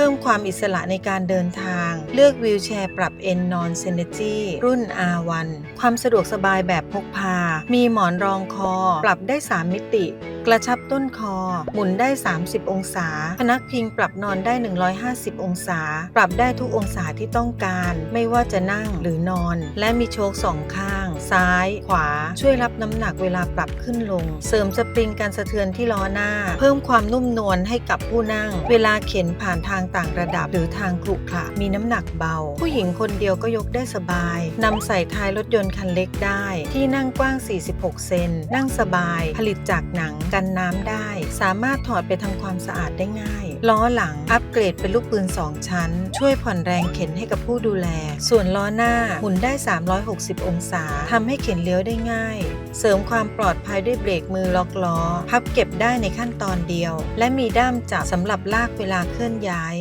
เพิ่มความอิสระในการเดินทาง เลือกวีลแชร์ปรับเอนนอนเซนจีรุ่น R1 ความสะดวกสบายแบบพกพา มีหมอนรองคอ ปรับได้ 3 มิติ กระชับต้นคอ หมุนได้ 30 องศา พนักพิงปรับนอนได้ 150 องศา ปรับได้ทุกองศาที่ต้องการ ไม่ว่าจะนั่งหรือนอน และมีโชคสองข้าง ซ้าย ขวา ช่วยรับน้ำหนักเวลาปรับขึ้นลง เสริมสปริงการสะเทือนที่ล้อหน้า เพิ่มความนุ่มนวลให้กับผู้นั่ง เวลาเข็นผ่านทางต่างระดับหรือทางขรุขระมีน้ำหนักเบา ผู้หญิงคนเดียวก็ยกได้สบายนำใส่ท้ายรถยนต์คันเล็กได้ ที่นั่งกว้าง 46 เซนนั่งสบาย ผลิตจากหนังกันน้ำได้ สามารถถอดไปทำความสะอาดได้ง่าย ล้อหลังอัปเกรดเป็นลูกปืน 2 ชั้น ช่วยผ่อนแรงเข็นให้กับผู้ดูแล ส่วนล้อหน้าหมุนได้ 360 องศาทำให้เข็นเลี้ยวได้ง่าย เสริมความปลอดภัยด้วยเบรกมือล็อกล้อ พับเก็บได้ในขั้นตอนเดียว และมีด้ามจับสำหรับลากเวลาเคลื่อนย้าย